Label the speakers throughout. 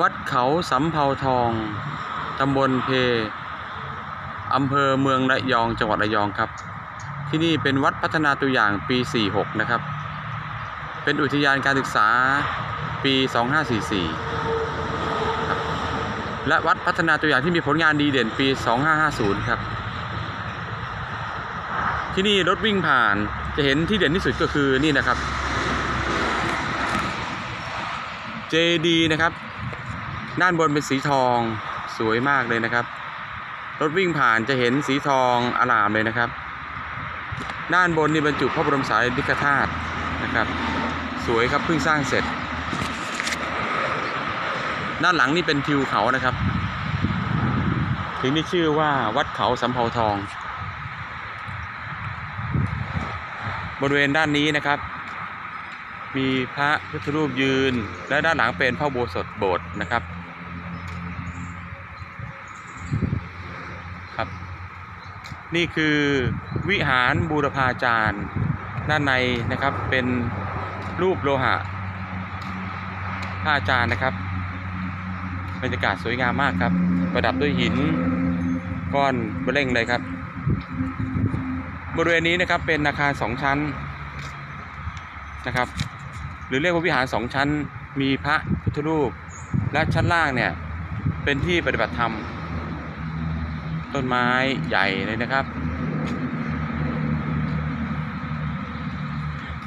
Speaker 1: วัดเขาสำเภาทอง ตำบลเพ อำเภอเมืองระยอง จังหวัดระยองครับ ที่นี่เป็นวัดพัฒนาตัวอย่างปี 46 นะครับ เป็นอุทยานการศึกษาปี 2544ครับและวัดพัฒนาตัวอย่างที่มีผลงานดีเด่นปี 2550 ครับ ที่นี่รถวิ่งผ่านจะเห็นที่เด่นที่สุดก็คือนี่นะครับ JD นะครับ ด้านบนเป็นสีทองสวยมากเลยนะครับ รถวิ่งผ่านจะเห็นสีทองอลามเลยนะครับ ด้านบนนี่บรรจุพระบรมสารีริกธาตุนะครับ สวยครับเพิ่งสร้างเสร็จ ด้านหลังนี่เป็นทิวเขานะครับ ถึงได้ชื่อว่าวัดเขาสำเภาทอง บริเวณด้านนี้นะครับมีพระพุทธรูปยืน และด้านหลังเป็นพระโบสถโบสถ์นะครับ ครับ นี่คือวิหารบูรพาจารย์ด้านในนะครับเป็นรูปโลหะพระอาจารย์นะครับบรรยากาศสวยงามมากครับ ประดับด้วยหินก้อนเบล่งเลยครับ บริเวณนี้นะครับเป็นอาคารสองชั้นนะครับ หรือเรียกว่าวิหารสองชั้น มีพระพุทธรูป และชั้นล่างเนี่ยเป็นที่ปฏิบัติธรรม ต้นไม้ใหญ่เลยนะครับ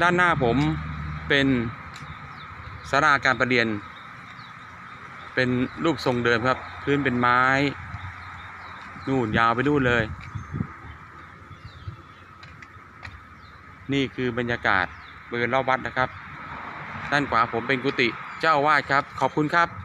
Speaker 1: ด้านหน้าผมเป็นสาราการประเรียน เป็นรูปทรงเดิมครับ พื้นเป็นไม้ นู่นยาวไปนู่นเลย นี่คือบรรยากาศบริเวณรอบวัดนะครับ ด้านขวาผมเป็นกุฏิเจ้าวาสครับ ขอบคุณครับ